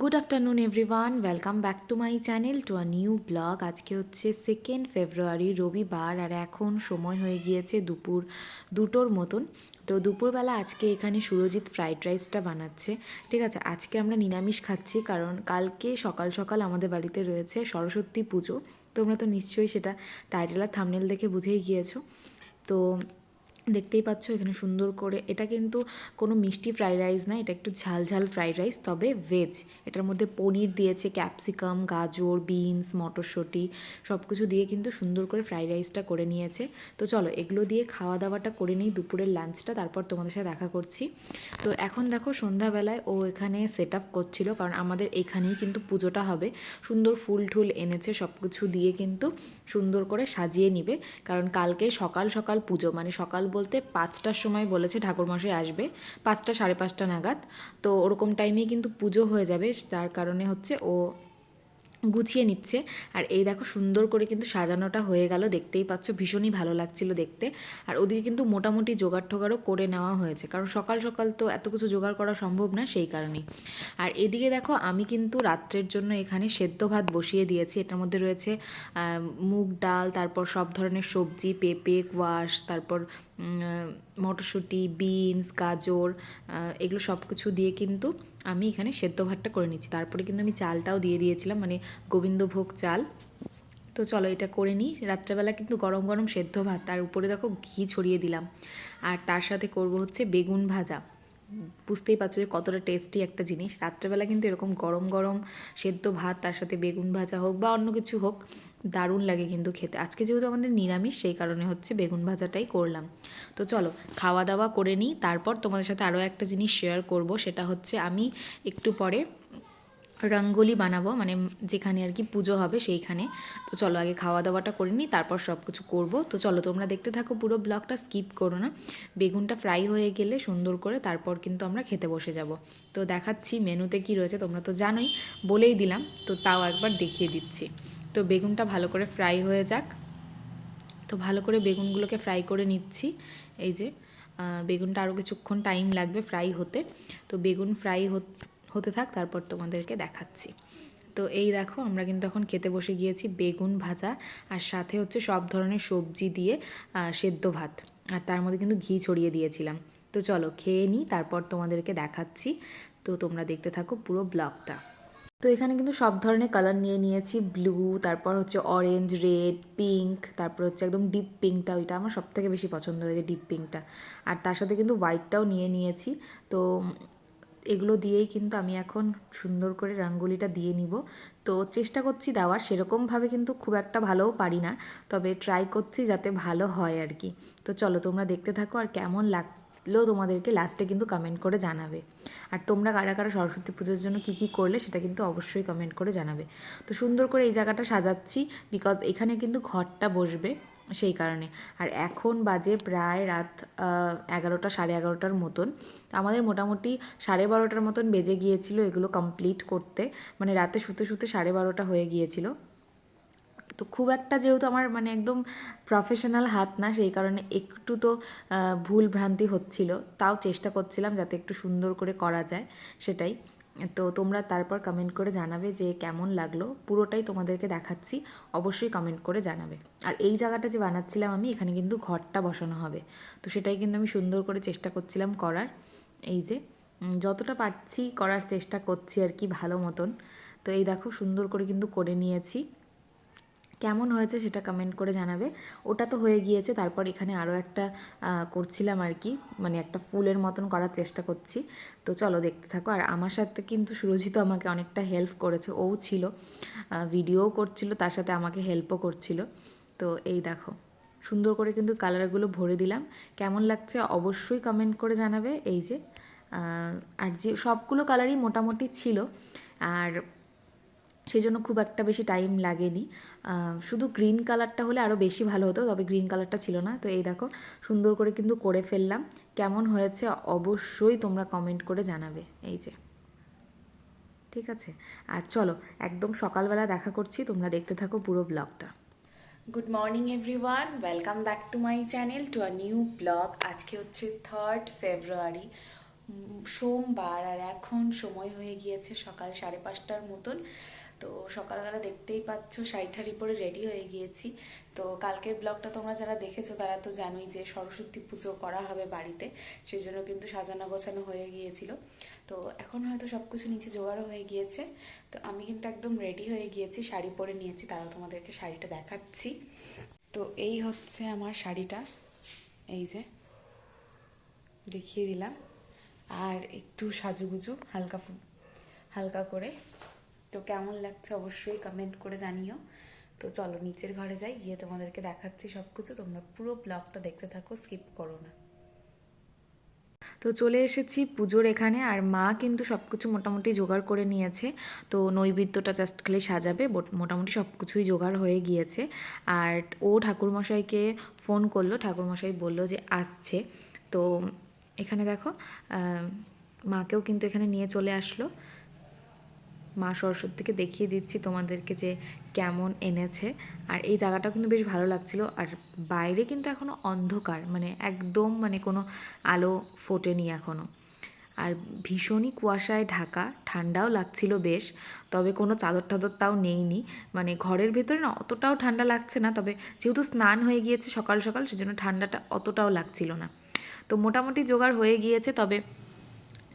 Good afternoon everyone welcome back to my channel to a new vlog আজকে হচ্ছে second February রবিবার, আর এখন সময় হয়ে গিয়েছে দুপুর দুটোর মতন। তো দুপুরবেলা আজকে এখানে সুরজিৎ ফ্রাইড রাইসটা বানাচ্ছে। ঠিক আছে, আজকে আমরা নিরামিষ খাচ্ছি, কারণ কালকে সকাল সকাল আমাদের বাড়িতে রয়েছে সরস্বতী পুজো। তোমরা তো নিশ্চয়ই সেটা টাইটেল আর থামনেল দেখে বুঝেই গিয়েছো। তো দেখতেই পাচ্ছ এখানে সুন্দর করে, এটা কিন্তু কোনো মিষ্টি ফ্রাইড রাইস না, এটা একটু ঝাল ঝাল ফ্রাইড রাইস তবে ভেজ এটার মধ্যে পনির দিয়েছে ক্যাপসিকাম গাজর বিনস মটরশুঁটি সব কিছু দিয়ে কিন্তু সুন্দর করে ফ্রাইড রাইসটা করে নিয়েছে। তো চলো, এগুলো দিয়ে খাওয়া দাওয়াটা করে নিই, দুপুরের লাঞ্চটা তারপর তোমাদের সাথে দেখা করছি। তো এখন দেখো সন্ধ্যাবেলায় ও এখানে সেট আপ করছিল, কারণ আমাদের এখানেই কিন্তু পুজোটা হবে। সুন্দর ফুল টুল এনেছে সব কিছু দিয়ে কিন্তু সুন্দর করে সাজিয়ে নিবে, কারণ কালকে সকাল সকাল পুজো মানে সকাল বলতে পাঁচটার সময় বলেছে ঠাকুরমশাই আসবে, পাঁচটা সাড়ে পাঁচটা নাগাদ। তো ওরকম টাইমেই কিন্তু পুজো হয়ে যাবে, তার কারণে হচ্ছে ও গুছিয়ে নিচ্ছে। আর এই দেখো সুন্দর করে কিন্তু সাজানোটা হয়ে গেল। দেখতেই পাচ্ছ, ভীষণই ভালো লাগছিল দেখতে। আর ওদিকে কিন্তু মোটামুটি জোগাড় টোগাড়ও করে নেওয়া হয়েছে। কারণ সকাল সকাল তো এত কিছু জোগাড় করা সম্ভব না সেই কারণেই। আর এদিকে দেখো, আমি কিন্তু রাত্রের জন্য এখানে সেদ্ধ ভাত বসিয়ে দিয়েছি। এটার মধ্যে রয়েছে মুগ ডাল, তারপর সব ধরনের সবজি, পেঁপে, কোয়াশ, তারপর মটরশুঁটি, বিনস, গাজর এগুলো সব কিছু দিয়ে কিন্তু আমি এখানে সেদ্ধ ভাতটা করে নিচ্ছি। তারপরে কিন্তু আমি চালটাও দিয়ে দিয়েছিলাম মানে গোবিন্দভোগ চাল। তো চলো এটা করে নিই। রাত্রেবেলা কিন্তু গরম গরম সেদ্ধ ভাত তার উপরে দেখো ঘি ছড়িয়ে দিলাম। আর তার সাথে করব হচ্ছে বেগুন ভাজা। বুঝতেই পারছ যে কতটা টেস্টি একটা জিনিস। রাত্রেবেলা কিন্তু এরকম গরম গরম সেদ্ধ ভাত, তার সাথে বেগুন ভাজা হোক বা অন্য কিছু হোক, দারুণ লাগে কিন্তু খেতে। আজকে যেহেতু আমাদের নিরামিষ, সেই কারণে হচ্ছে বেগুন ভাজাটাই করলাম। তো চলো, খাওয়া দাওয়া করে নিই, তারপর তোমাদের সাথে আরও একটা জিনিস শেয়ার করব, সেটা হচ্ছে আমি একটু পরে রঙ্গোলি বানাবো মানে যেখানে আর কি পুজো হবে সেইখানে। তো চলো আগে খাওয়া দাওয়াটা করে নিই, তারপর সব কিছু করব। তো চলো তোমরা দেখতে থাকো পুরো ব্লগটা, স্কিপ করো না। বেগুনটা ফ্রাই হয়ে গেলে সুন্দর করে তারপর কিন্তু আমরা খেতে বসে যাব। তো দেখাচ্ছি মেনুতে কি রয়েছে, তোমরা তো জানোই, বলেই দিলাম। তো তাও একবার দেখিয়ে দিচ্ছি। তো বেগুনটা ভালো করে ফ্রাই হয়ে যাক। তো ভালো করে বেগুনগুলোকে ফ্রাই করে নিচ্ছি। এই যে বেগুনটা আরও কিছুক্ষণ টাইম লাগবে ফ্রাই হতে। তো বেগুন ফ্রাই হতে থাক, তারপর তোমাদেরকে দেখাচ্ছি। তো এই দেখো, আমরা কিন্তু এখন খেতে বসে গিয়েছি বেগুন ভাজা আর সাথে হচ্ছে সব ধরনের সবজি দিয়ে সেদ্ধ ভাত। আর তার মধ্যে কিন্তু ঘি ছড়িয়ে দিয়েছিলাম। তো চলো খেয়ে নিই, তারপর তোমাদেরকে দেখাচ্ছি। তো তোমরা দেখতে থাকো পুরো ব্লগটা। তো এখানে কিন্তু সব ধরনের কালার নিয়ে নিয়েছি, ব্লু, তারপর হচ্ছে অরেঞ্জ, রেড, পিঙ্ক, তারপর হচ্ছে একদম ডিপ পিঙ্কটা, ওইটা আমার সব থেকে বেশি পছন্দ হয়েছে ডিপ পিঙ্কটা। আর তার সাথে কিন্তু হোয়াইটটাও নিয়ে নিয়েছি। তো এগুলো দিয়েই কিন্তু আমি এখন সুন্দর করে রঙ্গোলিটা দিয়ে নিব। তো চেষ্টা করছি দেওয়ার, সেরকমভাবে কিন্তু খুব একটা ভালোও পারি না, তবে ট্রাই করছি যাতে ভালো হয় আর কি। তো চলো তোমরা দেখতে থাকো আর কেমন লাগলেও তোমাদেরকে লাস্টে কিন্তু কমেন্ট করে জানাবে। আর তোমরা কারা কারা সরস্বতী পুজোর জন্য কী কী করলে সেটা কিন্তু অবশ্যই কমেন্ট করে জানাবে। তো সুন্দর করে এই জায়গাটা সাজাচ্ছি বিকজ এখানে কিন্তু ঘরটা বসবে। সেই কারণে। আর এখন বাজে প্রায় রাত এগারোটা, সাড়ে এগারোটার মতন। আমাদের মোটামুটি সাড়ে বারোটার মতন বেজে গিয়েছিল এগুলো কমপ্লিট করতে। মানে রাতে শুতে শুতে সাড়ে বারোটা হয়ে গিয়েছিল। তো খুব একটা যেহেতু আমার মানে একদম প্রফেশনাল হাত না, সেই কারণে একটু তো ভুল ভ্রান্তি হচ্ছিল। তাও চেষ্টা করছিলাম যাতে একটু সুন্দর করে করা যায়, সেটাই। তো তোমরা তারপর কমেন্ট করে জানাবে যে কেমন লাগল। পুরোটাই তোমাদেরকে দেখাচ্ছি। অবশ্যই কমেন্ট করে জানাবে। আর এই জায়গাটা যে বানাচ্ছিলাম আমি, এখানে কিন্তু ঘরটা বসানো হবে। তো সেটাই কিন্তু আমি সুন্দর করে চেষ্টা করছিলাম করার। এই যে যতটা পারছি করার চেষ্টা করছি আর কি ভালো মতন। তো এই দেখো, সুন্দর করে কিন্তু করে নিয়েছি। কেমন হয়েছে সেটা কমেন্ট করে জানাবে। ওটা তো হয়ে গিয়েছে, তারপর এখানে আরও একটা করছিলাম আর কি মানে একটা ফুলের মতন করার চেষ্টা করছি। তো চলো দেখতে থাকো, আর আমার সাথে কিন্তু সুরজিত আমাকে অনেকটা হেল্প করেছে, ও ছিল ভিডিওও করছিল, তার সাথে আমাকে হেল্পও করছিল। তো এই দেখো, সুন্দর করে কিন্তু কালারগুলো ভরে দিলাম। কেমন লাগছে অবশ্যই কমেন্ট করে জানাবে, এই যে আর যে সবগুলো কালারই মোটামুটি ছিল। আর সেই জন্য খুব একটা বেশি টাইম লাগেনি। শুধু গ্রিন কালারটা হলে আরও বেশি ভালো হতো, তবে গ্রিন কালারটা ছিল না। তো এই দেখো, সুন্দর করে কিন্তু করে ফেললাম। কেমন হয়েছে অবশ্যই তোমরা কমেন্ট করে জানাবে। এই যে, ঠিক আছে? আর চলো, একদম সকালবেলা দেখা করছি। তোমরা দেখতে থাকো পুরো ব্লগটা good morning everyone welcome back to my channel to a new vlog আজকে হচ্ছে থার্ড ফেব্রুয়ারি সোমবার। আর এখন সময় হয়ে গিয়েছে সকাল সাড়ে পাঁচটার মতন। তো সকালবেলা দেখতেই পাচ্ছ শাড়ি ঠাড়ি পরে রেডি হয়ে গিয়েছি। তো কালকের ব্লগটা তোমরা যারা দেখেছ, তারা তো জানোই যে সরস্বতী পুজো করা হবে বাড়িতে সেই জন্য কিন্তু সাজানো গোছানো হয়ে গিয়েছিল। তো এখন হয়তো সব কিছু নিচে জোগাড়ও হয়ে গিয়েছে। তো আমি কিন্তু একদম রেডি হয়ে গিয়েছি, শাড়ি পরে নিয়েছি, তারাও তোমাদেরকে শাড়িটা দেখাচ্ছি। তো এই হচ্ছে আমার শাড়িটা, এই যে দেখিয়ে দিলাম। আর একটু সাজুগুজু, হালকা হালকা করে তো কেমন লাগছে অবশ্যই কমেন্ট করে জানিও। তো চলো নিচের ঘরে যাই, গিয়ে তোমাদেরকে দেখাচ্ছি সব কিছু তোমরা পুরো ব্লগটা দেখতে থাকো স্কিপ করো না। তো চলে এসেছি পুজোর এখানে, আর মা কিন্তু সব কিছু মোটামুটি জোগাড় করে নিয়েছে। তো নৈবেদ্যটা জাস্ট খালি সাজাবে মোটামুটি সব কিছুই জোগাড় হয়ে গিয়েছে। আর ও ঠাকুরমশাইকে ফোন করল, ঠাকুরমশাই বলল যে আসছে। তো এখানে দেখো মাকেও কিন্তু এখানে নিয়ে চলে আসলো। মা সরস্বতীকে দেখিয়ে দিচ্ছি তোমাদেরকে যে কেমন এনেছে। আর এই জায়গাটা কিন্তু বেশ ভালো লাগছিল। আর বাইরে কিন্তু এখনও অন্ধকার মানে একদম মানে কোনো আলো ফোটেনি এখনও আর ভীষণই কুয়াশায় ঢাকা, ঠান্ডাও লাগছিল বেশ, তবে কোনো চাদর টাদর তাও নেইনি। মানে ঘরের ভেতরে না অতটাও ঠান্ডা লাগছে না, তবে যেহেতু স্নান হয়ে গিয়েছে সকাল সকাল, সেজন্য ঠান্ডাটা অতটাও লাগছিল না। তো মোটামুটি জোগাড় হয়ে গিয়েছে, তবে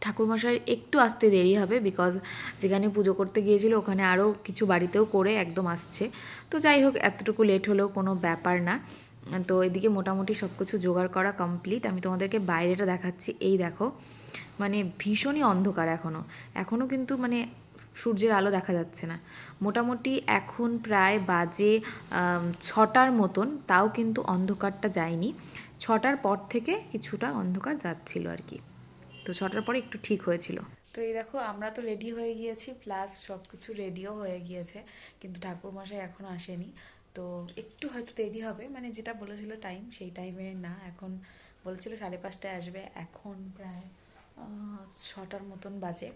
ঠাকুরমশাইয়ের একটু আসতে দেরি হবে বিকজ যেখানে পুজো করতে গিয়েছিল ওখানে আরও কিছু বাড়িতেও করে একদম আসছে। তো যাই হোক, এতটুকু লেট হলেও কোনো ব্যাপার না। তো এদিকে মোটামুটি সব কিছু জোগাড় করা কমপ্লিট আমি তোমাদেরকে বাইরেটা দেখাচ্ছি। এই দেখো মানে ভীষণই অন্ধকার এখনও এখনও কিন্তু মানে সূর্যের আলো দেখা যাচ্ছে না। মোটামুটি এখন প্রায় বাজে ছটার মতন, তাও কিন্তু অন্ধকারটা যায়নি। ছটার পর থেকে কিছুটা অন্ধকার যাচ্ছিল আর কি। তো ছটার পরে একটু ঠিক হয়েছিল। তো এই দেখো, আমরা তো রেডি হয়ে গিয়েছি প্লাস সব কিছু রেডিও হয়ে গিয়েছে, কিন্তু ঠাকুরমশাই এখনও আসেনি। তো একটু হয়তো দেরি হবে মানে যেটা বলেছিল টাইম সেই টাইমে না, এখন বলেছিল সাড়ে পাঁচটায় আসবে, এখন প্রায় ছটার মতন বাজে।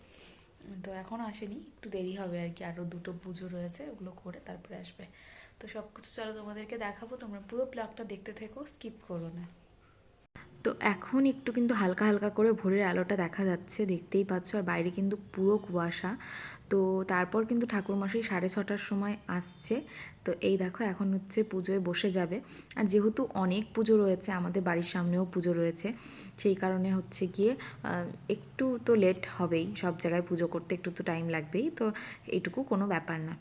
তো এখন আসেনি, একটু দেরি হবে আর কি আরও দুটো পুজো রয়েছে, ওগুলো করে তারপরে আসবে। তো সব কিছু চলো তোমাদেরকে দেখাবো, তোমরা পুরো ব্লগটা দেখতে থেকো স্কিপ করো না। তো এখন একটু কিন্তু হালকা হালকা করে ভোরের আলোটা দেখা যাচ্ছে, দেখতেই পাচ্ছ। আর বাইরে কিন্তু পুরো কুয়াশা। তো তারপর কিন্তু ঠাকুরমশাই সাড়ে ছটার সময় আসছে। তো এই দেখো, এখন হচ্ছে পুজোয় বসে যাবে। আর যেহেতু অনেক পুজো রয়েছে, আমাদের বাড়ির সামনেও পুজো রয়েছে, সেই কারণে হচ্ছে গিয়ে একটু তো লেট হবেই। সব জায়গায় পুজো করতে একটু তো টাইম লাগবেই। তো এটুকু কোনো ব্যাপার না।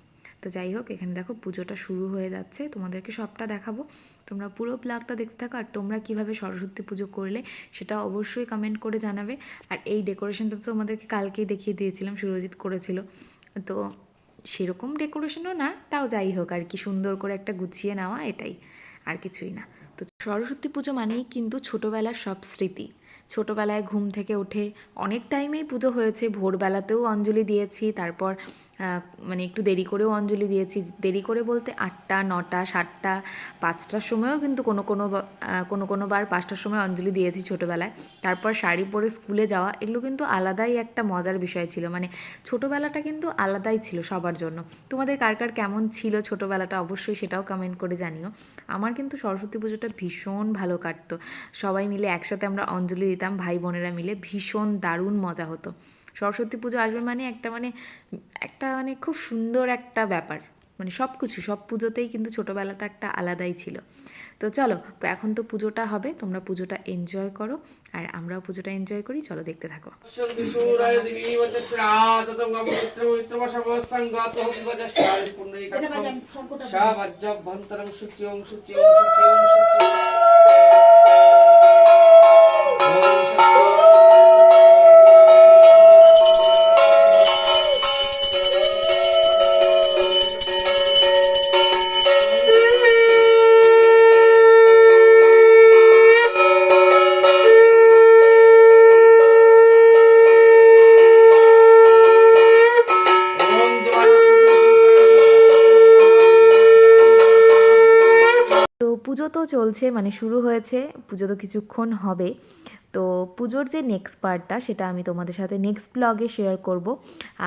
তো যাই হোক, এখানে দেখো পুজোটা শুরু হয়ে যাচ্ছে। তোমাদেরকে সবটা দেখাবো। তোমরা পুরো ব্লগটা দেখতে থাকো আর তোমরা কীভাবে সরস্বতী পুজো করলে সেটা অবশ্যই কমেন্ট করে জানাবে। আর এই ডেকোরেশনটা তো তোমাদেরকে কালকেই দেখিয়ে দিয়েছিলাম, সুরজিৎ করেছিল। তো সেরকম ডেকোরেশনও না, তাও যাই হোক আর কি, সুন্দর করে একটা গুছিয়ে নেওয়া এটাই, আর কিছুই না। তো সরস্বতী পুজো মানেই কিন্তু ছোটোবেলার সব স্মৃতি। ছোটোবেলায় ঘুম থেকে উঠে অনেক টাইমেই পুজো হয়েছে, ভোরবেলাতেও অঞ্জলি দিয়েছি, তারপর মানে একটু দেরি করেও অঞ্জলি দিয়েছি। দেরি করে বলতে আটটা, নটা, সাতটা, পাঁচটার সময়ও কিন্তু কোনো কোনো কোনো কোনো বার পাঁচটার সময় অঞ্জলি দিয়েছি ছোটোবেলায়। তারপর শাড়ি পরে স্কুলে যাওয়া, এগুলো কিন্তু আলাদাই একটা মজার বিষয় ছিল। মানে ছোটোবেলাটা কিন্তু আলাদাই ছিল সবার জন্য। তোমাদের কার কার কেমন ছিল ছোটোবেলাটা অবশ্যই সেটাও কমেন্ট করে জানিও। আমার কিন্তু সরস্বতী পুজোটা ভীষণ ভালো কাটতো। সবাই মিলে একসাথে আমরা অঞ্জলি দিতাম, ভাই বোনেরা মিলে ভীষণ দারুণ মজা হতো। সরস্বতী পুজো আসবে মানে একটা মানে একটা মানে খুব সুন্দর একটা ব্যাপার। মানে সব কিছু সব পুজোতেই কিন্তু ছোটোবেলাটা একটা আলাদাই ছিল। তো চলো এখন তো পুজোটা হবে তোমরা পুজোটা এনজয় করো আর আমরাও পুজোটা এনজয় করি চলো দেখতে থাকো। চলছে মানে শুরু হয়েছে, পুজো তো কিছুক্ষণ হবে। তো পুজোর যে নেক্সট পার্টটা সেটা আমি তোমাদের সাথে নেক্সট ব্লগে শেয়ার করব।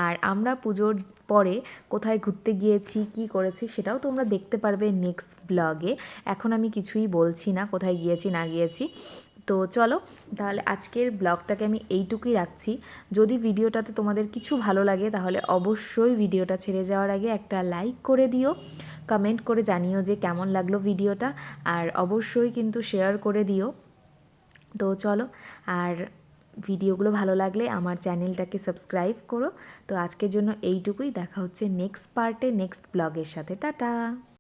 আর আমরা পুজোর পরে কোথায় ঘুরতে গিয়েছি, কি করেছি, সেটাও তোমরা দেখতে পারবে নেক্সট ব্লগে এখন আমি কিছুই বলছি না, কোথায় গিয়েছি, না গিয়েছি। তো চলো, তাহলে আজকের ব্লগটাকে আমি এইটুকুই রাখছি। যদি ভিডিওটাতে তোমাদের কিছু ভালো লাগে, তাহলে অবশ্যই ভিডিওটা ছেড়ে যাওয়ার আগে একটা লাইক করে দিও। কমেন্ট করে জানিও যে কেমন লাগল ভিডিওটা, আর অবশ্যই কিন্তু শেয়ার করে দিও। তো চলো, আর ভিডিওগুলো ভালো লাগলে আমার চ্যানেলটাকে সাবস্ক্রাইব করো। তো আজকের জন্য এইটুকুই, দেখা হচ্ছে নেক্সট পার্টে নেক্সট ব্লগের সাথে। টাটা!